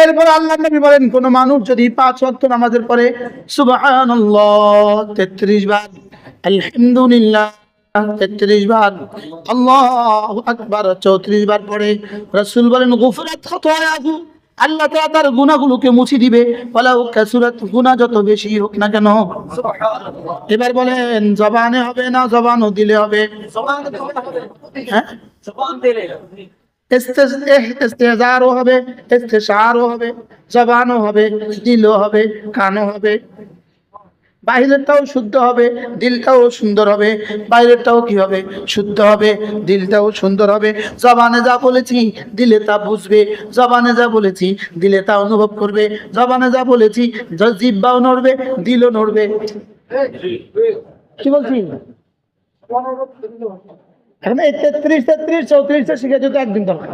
এরপর আল্লাহ নবী বলেন কোন মানুষ যদি পাঁচ ওয়াক্ত নামাজের পরে সুবহানাল্লাহ 33 বার আলহামদুলিল্লাহ 33 বার আল্লাহু আকবার 34 বার পড়ে রাসূল বলেন গুফরাত খাতায়াহু। আল্লাহ তার গুনাহগুলোকে মুছে দিবে। ওয়ালাউ কাসুরাত গুনাহ যত বেশি হোক না কেন। এবার বলেন জবানে হবে না জবানও দিলে হবে। হ্যাঁ? ইস্তেজারও হবে ইস্তেশারও হবে জবানও হবে দিলও হবে কানও হবে। বাইরেরটাও শুদ্ধ হবে দিলটাও সুন্দর হবে। বাইরেরটাও কি হবে? শুদ্ধ হবে দিলটাও সুন্দর হবে। জবানে যা বলেছি দিলে তা বুঝবে। জবানে যা বলেছি দিলে তা অনুভব করবে। জবানে যা বলেছি জিব্বাও নড়বে দিলও নড়বে। কি বলছি? এখন এই তেত্রিশ তেত্রিশ চৌত্রিশটা শিখে যেতে একদিন দরকার।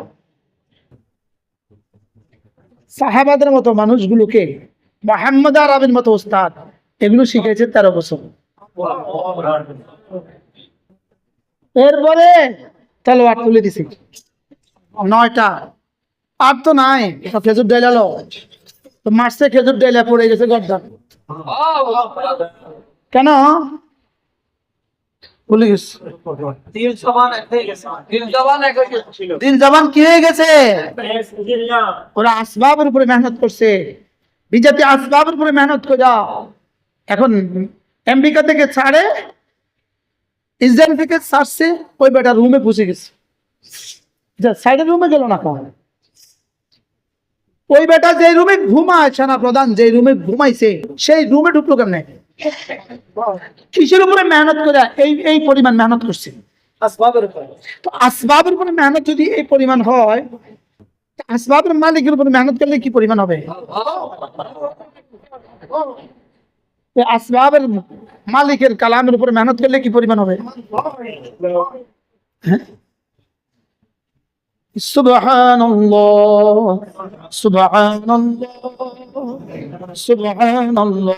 সাহাবাদের মতো মানুষগুলোকে মোহাম্মদ আরবের মতো ওস্তাদ, এগুলো শিখেছে তেরো বছর। এরপরে তেলোয়ার তুলে দিছি। নয়টা। আর তো নাই খেজুর ডাইলালো মারছে খেজুর ডাইলা পড়ে গেছে গর্দান কেন? ভুলে গেছে। দিল জবান এক হয়ে গেছে দিল জবান এক হয়ে গেছে। দিল জবান কি হয়ে গেছে? ওরা আসবাবের উপরে মেহনত করছে। বিজেপি আসবাবের উপরে মেহনত করে এখন আমেরিকা থেকে ছাড়ে ইসরায়েল থেকে ছাড়ছে ওই বেটা রুমে পুষে গেছে। যা সাইডের রুমে গেল না কেন? ওই বেটা যে রুমে ঘুমায় সেনা প্রধান যে রুমে ঘুমাইছে সেই রুমে ঢুকলো কেমনে? কিসের উপরে মেহনত করে এই এই পরিমাণ মেহনত করছে আসবাবের উপরে তো আসবাবের উপরে মেহনত যদি এই পরিমাণ হয় তা আসবাবের মালিকের উপরে মেহনত করলে কি পরিমাণ হবে এই আসবাবের মালিকের কালামের উপরে মেহনত করলে কি পরিমাণ হবে হ্যাঁ? سبحان الله سبحان الله سبحان الله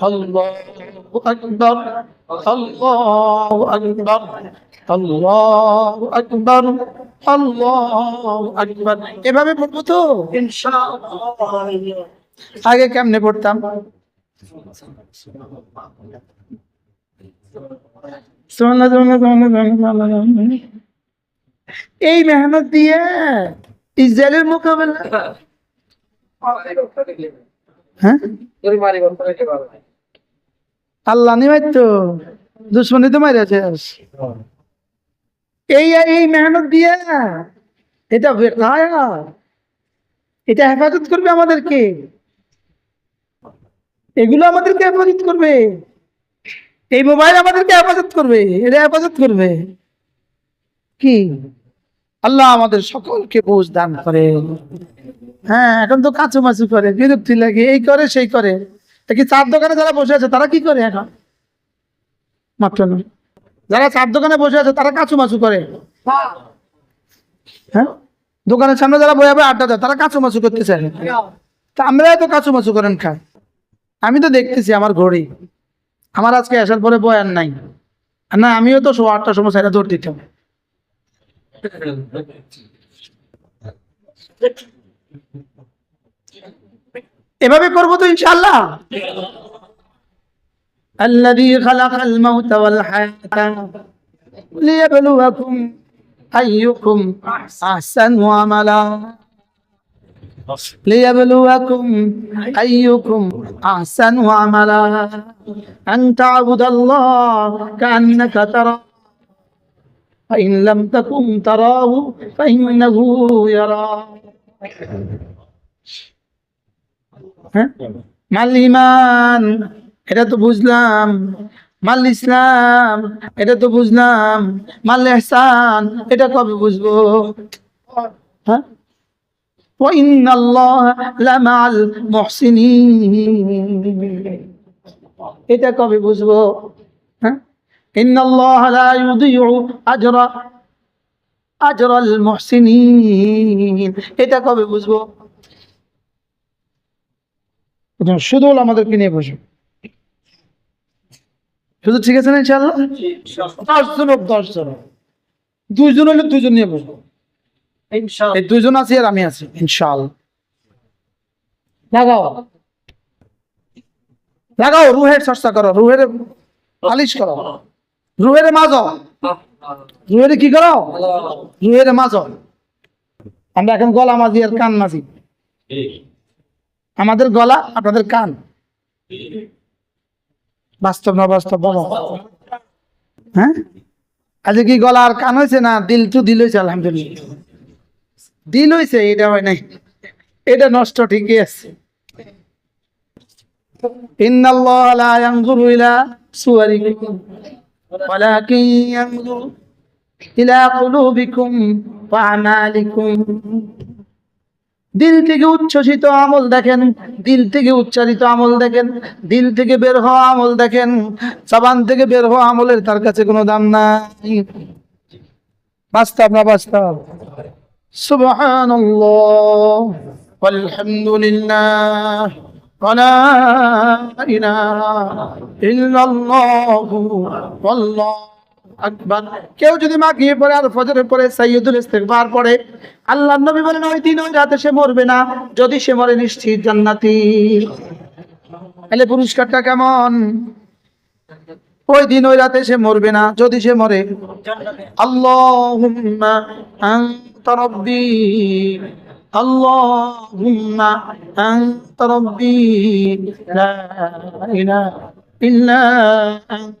الله أكبر الله أكبر الله أكبر الله أكبر এভাবে পড়বো তো ইনশাআল্লাহ আগে কেমনে পড়তাম সুবহানাল্লাহ, সুবহানাল্লাহ, সুবহানাল্লাহ, সুবহানাল্লাহ, সুবহানাল্লাহ। এই মেহনত দিয়ে ইসরায়েলের মোকাবেলা হ্যাঁ আল্লাহ নিমাই তো, দুশ্মনী তো মারিয়াছে এই এই মেহনত দিয়ে, এটা এটা হেফাজত করবে আমাদেরকে। এগুলো আমাদেরকে হেফাজত করবে। এই মোবাইল আমাদেরকে হেফাজত করবে। এটা হেফাজত করবে। কি? আল্লাহ আমাদের সকলকে বুঝ দান করে হ্যাঁ এখন তো কাঁচু মাচু করে, বিরক্তি লাগে। এই করে, সেই করে। কি চার দোকানে যারা বসে আছে, তারা কি করে এখন? মাত্র যারা চার দোকানে বসে আছে, তারা কাঁচু মাচু করে। হ্যাঁ? দোকানের সামনে যারা বয়ে বয়ে আড্ডা দেয়, তারা কাঁচু মাছু করতে করতেছে। তা আমরা তো কাঁচু মাচু করেন খাই আমি তো দেখতেছি আমার ঘড়ি। আমার আজকে আসার পরে বয়ান নাই। না, আমিও তো সোয়া আটটার সময় সাইডে দৌড় দিতাম। এভাবে করবো তো ইনশাল্লাহ الذي خلق الموت والحياة ليبلوكم أيكم أحسن عملا ليبلوكم أيكم أحسن عملا أن تعبد الله كأنك ترى فإن لم تكن تراه فإنه يراك হ্যাঁ মাল ইমান এটা তো বুঝলাম মাল ইসলাম এটা তো বুঝলাম মাল এহসান এটা কবে বুঝবো হ্যাঁ وإن الله لمع المحسنين এটা কবে বুঝবো হ্যাঁ إن الله لا يضيع أجر أجر المحسنين এটা কবে বুঝবো শুধু হলো আমাদেরকে নিয়ে বসে শুধু ঠিক আছে না ইনশাল্লাহ দশ জন হোক দশ জন হোক। দুইজন হলে দুইজন নিয়ে বসবো। এই দুইজন আছি আর আমি আছি ইনশাল্লাহ লাগাও। লাগাও রুহের চর্চা করো রুহের পালিশ করো। রুহের মাঝো রুহের কি করো? রুহের মাঝো আমরা এখন গলা মাঝি আর কান মাঝি আমাদের গলা, আপনাদের কান। বাস্তব না বাস্তব বলো হ্যাঁ? আজকে কি গলা আর কান হয়েছে না দিল তো দিল হয়েছে, আলহামদুলিল্লাহ। দিল হয়েছে, এটা হয় নাই। এটা নষ্ট, ঠিকই আছে। আল্লাহ দিল থেকে উচ্ছ্বসিত আমল দেখেন দিল থেকে উচ্চারিত আমল দেখেন দিল থেকে বের হওয়া আমল দেখেন জবান থেকে বের হওয়া আমলের তার কাছে কোনো দাম নাই বাস্তব না বাস্তব সুবহানাল্লাহ والحمد لله ولا إله إلا الله والله আকবার। কেউ যদি মাগিয়ে পড়ে আর ফজরের পরে সাইয়দুল ইস্তেগফার পড়ে, আল্লাহ নবী বলেন, ওই দিন, ওই রাতে সে মরবে না। যদি সে মরে, নিশ্চিত জান্নাতি। তাহলে পুরস্কারটা কেমন? ওই দিন, ওই রাতে সে মরবে না, যদি সে মরে। আল্লাহুম্মা আনতা রাব্বি। আল্লাহুম্মা আনতা রাব্বি। লা ইলাহা ইল্লা আনতা।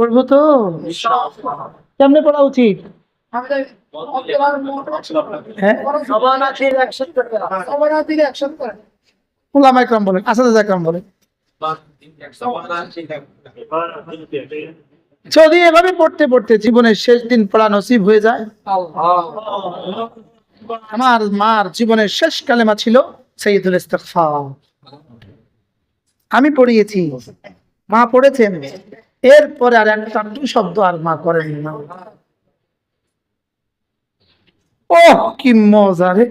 পড়ব তো? কেমনে পড়া উচিত? হ্যাঁ? বলেন আসাদ বলেন। যদি এভাবে পড়তে পড়তে জীবনের শেষ দিন পড়া নসিব হয়ে যায় আমার মার জীবনের শেষ কালেমা ছিল সৈয়দুল ইস্তেগফার। আমি পড়িয়েছি। মা পড়েছেন। এরপরে আর একটা টু শব্দ আর মা করেন না। ও কি মজা রে।